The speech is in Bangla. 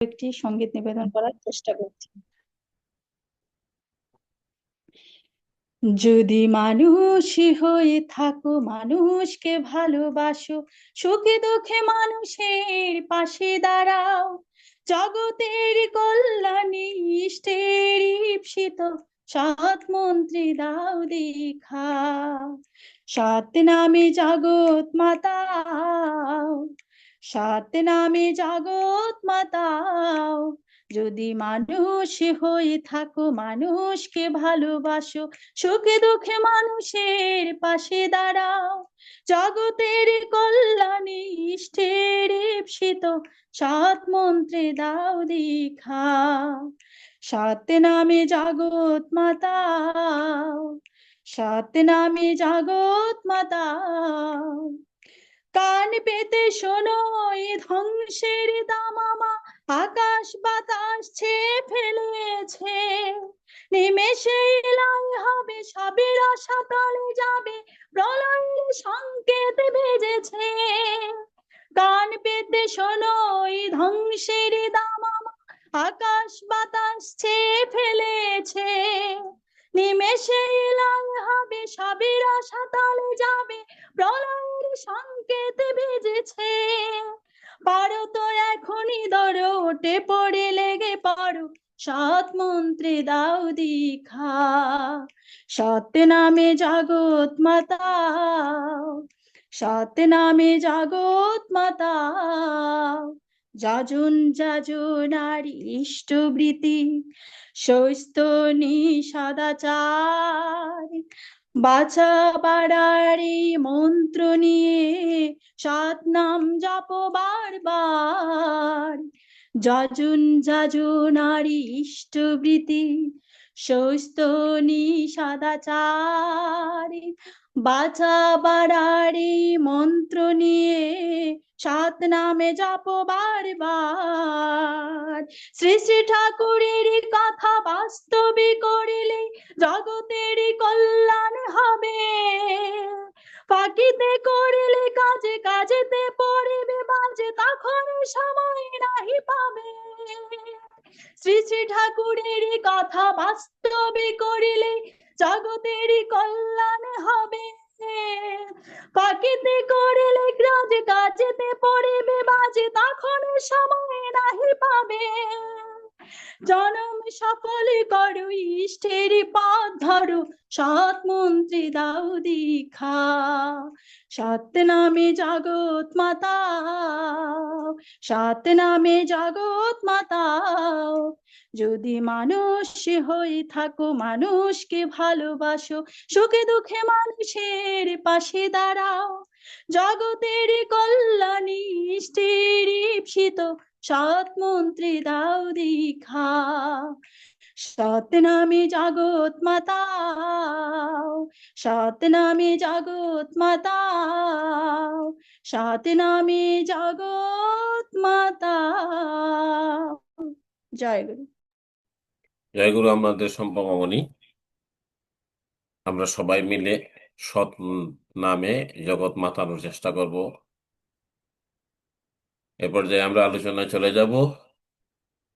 একটি সংগীত নিবেদন করার চেষ্টা করছি। যদি মানুষ হয়ে থাকো, মানুষকে ভালোবাসো, সুখে দুঃখে মানুষের পাশে দাঁড়াও। জগতের কল্যাণে ইষ্টের ঈপ্সিত সাত মন্ত্রী দাও দীক্ষা সাত নামে জগৎ মাতাও। সাত নামে জগৎ মাতাও। যদি মানুষ হয়ে থাকো, মানুষকে ভালোবাসো, সুখে দুঃখে মানুষের পাশে দাঁড়াও। জগতের কল্যাণে ইষ্টের সাত মন্ত্রে দাও দীক্ষা। সাত নামে জগৎ মাতাও সাত নামে জগৎ মাতাও। কান পেতে শোনো ধ্বংসের দামামা আকাশ বাতাস ছেয়ে ফেলেছে। নিমেষে এলাই হবে, সবের তলে যাবে, প্রলয়ের সংকেত ভেজেছে। কান পেতে শোনো, এই ধ্বংসের দামামা আকাশ বাতাস ছেয়ে ফেলেছে। নিমেষে এলাই হবে, সবের তলে যাবে, প্রলয়ের সংকেত ভেজেছে। পারো তো এখনই ধরো, ওঠে পড়ে লেগে পড়ো। সৎ মন্ত্রে দাও দীক্ষা, সৎ নামে জগৎ মাতা সৎ নামে জগৎ মাতা যাজন যাজন আর ইষ্টবৃতি সৈস্ত সদাচার বাছা বাড়ারি মন্ত্র নিয়ে সৎ নাম জপ বারবার। যজন যজন নারী ইষ্টবৃতি সৌস্ত সদাচার বাছা বাড়ারি মন্ত্র নিয়ে সাত নামে জপ বারবার। শ্রী শ্রী ঠাকুরের কথা বাস্তবে করিলে জগতের কল্যাণ সময় নাহি পাবে। শ্রী শ্রী ঠাকুরের কথা বাস্তবে করিলে জগতের কল্যাণ হবে। পাকিতে করিলে কাজে কাজেতে পড়িবে, বাজে তখন সময় নাহি পাবে। জনম সকলে করো ইষ্টের পথ ধরো, সৎ মন্ত্রী দাও দীক্ষা। সৎ নামে জগৎ মাতা, সৎ নামে জগৎ মাতা। যদি মানুষ হয়ে থাকো, মানুষকে ভালোবাসো, সুখে দুঃখে মানুষের পাশে দাঁড়াও। জগতের কল্যাণী ইষ্টের ঈপ্সিত সৎ মন্ত্রী দাও দীক্ষা সৎ নামে জগৎ মাতা সৎ নামে জগৎ মাতা সৎ নামে জগৎ মাতা জয় গুরু। জয় গুরু আমাদের সম্পর্কমণি আমরা সবাই মিলে সৎ নামে জগৎ মাতানোর চেষ্টা করব। এ পর্যায়ে আমরা আলোচনায় চলে যাব।